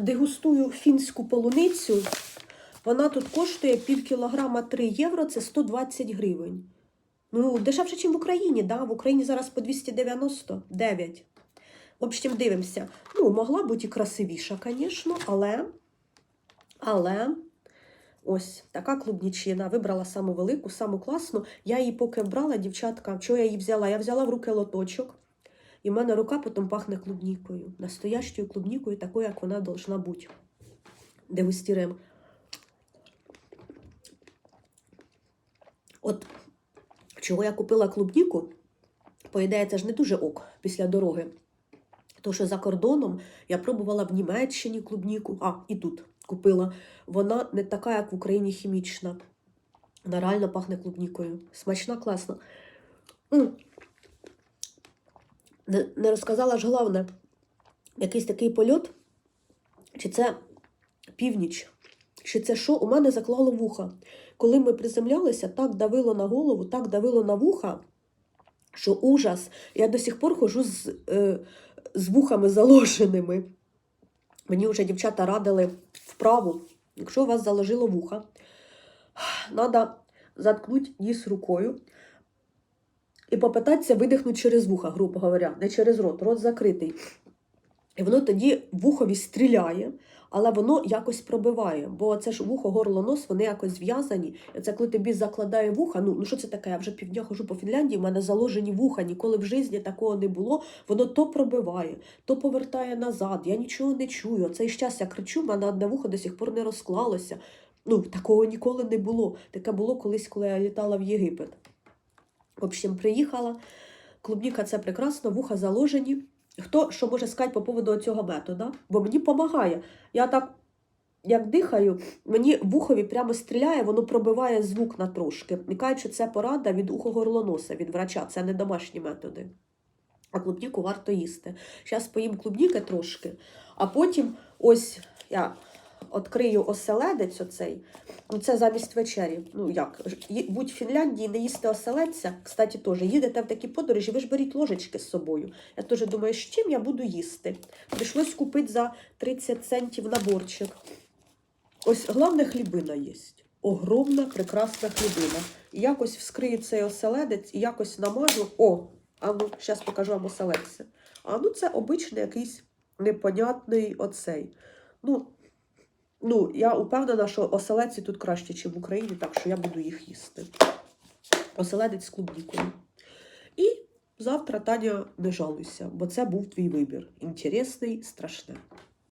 дегустую фінську полуницю. Вона тут коштує пів кілограма 3 євро, це 120 гривень. Ну, дешевше, ніж в Україні, да? В Україні зараз по 299. В общем, дивимося. Ну, могла бути і красивіша, звісно, але. Але. Ось така клубнічина. Вибрала саму велику, саму класну. Я її поки брала, дівчатка. Чого я її взяла? Я взяла в руки лоточок. І в мене рука потім пахне клубнікою. Настоящою клубнікою, такою, як вона должна бути. Дегустіруємо. От чого я купила клубніку, по ідеї, це ж не дуже ок після дороги. Тому що за кордоном я пробувала в Німеччині клубніку, а і тут купила. Вона не така, як в Україні хімічна. Вона реально пахне клубнікою. Смачна, класна. Не розказала ж головне, якийсь такий польот, чи це північ, чи це що, у мене заклало вуха. Коли ми приземлялися, так давило на голову, так давило на вуха, що ужас. Я до сих пор хожу з, е, з вухами заложеними. Мені вже дівчата радили вправу, якщо у вас заложило вуха, треба заткнути ніс рукою і попитатися видихнути через вуха, грубо говоря, не через рот, рот закритий. І воно тоді вухові стріляє, але воно якось пробиває. Бо це ж вухо, горло, нос, вони якось зв'язані. Це коли тобі закладає вуха. Ну, ну що це таке? Я вже півдня хожу по Фінляндії, в мене заложені вуха, ніколи в житті такого не було. Воно то пробиває, то повертає назад. Я нічого не чую. Цей час я кричу, в мене одне вухо до сих пор не розклалося. Ну, такого ніколи не було. Таке було колись, коли я літала в Єгипет. В общем, приїхала. Клубніка це прекрасно, вуха заложені. Хто що може сказати по поводу цього методу? Бо мені допомагає. Я так, як дихаю, мені вухові прямо стріляє, воно пробиває звук на трошки. І кажуть, що це порада від ухо-горлоноса, від врача, це не домашні методи. А клубніку варто їсти. Зараз поїм клубніки трошки, а потім ось я відкрию оселедець оцей. Ну, це замість вечері. Ну як, будь в Фінляндії, не їсти оселедця. Кстати, теж їдете в такі подорожі, ви ж беріть ложечки з собою. Я теж думаю, з чим я буду їсти. Прийшлось купити за 30 центів наборчик. Ось головне хлібина є. Огромна, прекрасна хлібина. І якось вскрию цей оселедець і якось намажу. О, а ну, зараз покажу вам оселедця. А ну це обичний якийсь непонятний оцей. Ну, ну, я упевнена, що оселедці тут краще, ніж в Україні, так що я буду їх їсти. Оселедець з клубнікою. І завтра, Таня, не жалуйся, бо це був твій вибір. Інтересний, страшний.